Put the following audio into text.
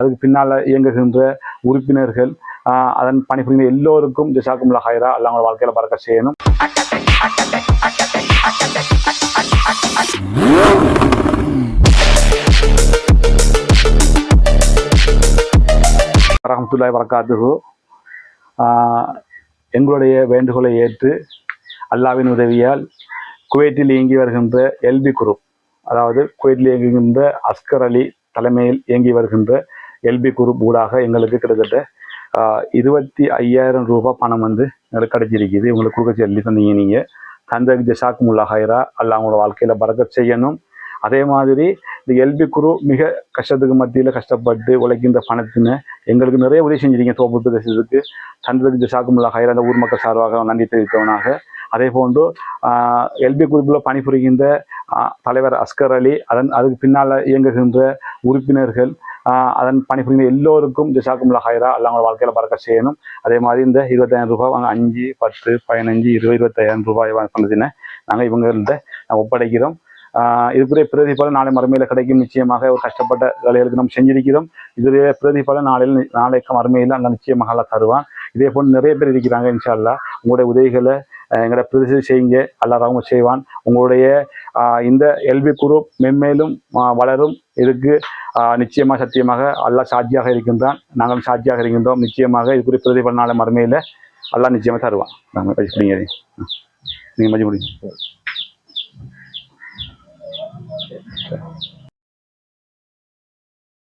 அதுக்கு பின்னால் இயங்குகின்ற உறுப்பினர்கள் அதன் பணிபுரிந்த எல்லோருக்கும் ஜசாக்குமுல்லா ஹைரா அல்லாஹ் அவங்களோட பறக்க செய்யணும். ரஹமத்துல்லாய் வரக்காத்துகு எங்களுடைய வேண்டுகோளை ஏற்று அல்லாவின் உதவியால் குவைத்தில் இயங்கி வருகின்ற எல்பி குரூப் அதாவது குவைத்தில் இயங்குகின்ற அஸ்கர் அலி தலைமையில் இயங்கி வருகின்ற எல்பி குரூப் ஊடாக எங்களுக்கு கிட்டத்தட்ட இருபத்தி ஐயாயிரம் ரூபாய் பணம் வந்து எங்களுக்கு கிடைச்சிருக்குது. உங்களுக்கு கொடுக்க சொல்லி சொன்னீங்க நீங்கள் தந்தை ஜசாக் முல்லாஹாயிரா அல்ல அவங்களோட வாழ்க்கையில் பறக்க செய்யணும். அதே மாதிரி இந்த எல்பி குரு மிக கஷ்டத்துக்கு மத்தியில் கஷ்டப்பட்டு உழைக்கின்ற பணத்தின்னு எங்களுக்கு நிறைய உதவி செஞ்சிருக்கீங்க தோப்பு பிரதேசத்துக்கு. தந்ததுக்கு ஜசாக்குமுல்லா ஹைரா அந்த ஊர் மக்கள் சார்பாக நன்றி தெரிவித்தவனாக. அதே போன்று எல்பி குரூப்பில் பணிபுரிகின்ற தலைவர் அஸ்கர் அலி அதன் அதுக்கு பின்னால் இயங்குகின்ற உறுப்பினர்கள் அதன் பணிபுரிந்த எல்லோருக்கும் ஜசாக்குமுல்லா ஹைரா அல்லாஹ் அவங்களோட வாழ்க்கையில் பறக்க செய்யணும். அதே மாதிரி இந்த இருபத்தாயிரம் ரூபாய் வாங்க அஞ்சு பத்து பதினஞ்சு இருபது இருபத்தாயிரம் ரூபாய் பணத்தினை நாங்கள் இவங்கள்ட்ட நாங்கள் ஒப்படைக்கிறோம். இதுக்குரிய பிரதிபலன் நாளை மறுமையில் கிடைக்கும். நிச்சயமாக ஒரு கஷ்டப்பட்ட வேலைகளுக்கு நம்ம செஞ்சிருக்கிறோம். இதுடைய பிரதிபலன் நாளையில் நாளைக்கு மறுமையில் அந்த நிச்சயமாக தருவான். இதே போல் நிறைய பேர் இருக்கிறாங்க இன்ஷா உங்களுடைய உதவிகளை எங்களை பிரதிசி செய்யுங்க. அல்லாதவங்க செய்வான். உங்களுடைய இந்த எல்பி குரூப் மென்மேலும் வளரும். இதுக்கு நிச்சயமாக சத்தியமாக அல்லா சாட்சியாக இருக்கின்றான். நாங்களும் சாட்சியாக இருக்கின்றோம். நிச்சயமாக இதுக்குரிய குறித்து பிரதிபலனால மறுமையில் அல்லா நிச்சயமாக தருவான். நாங்கள் படிச்சு நீங்கள் மதிப்பு முடியும்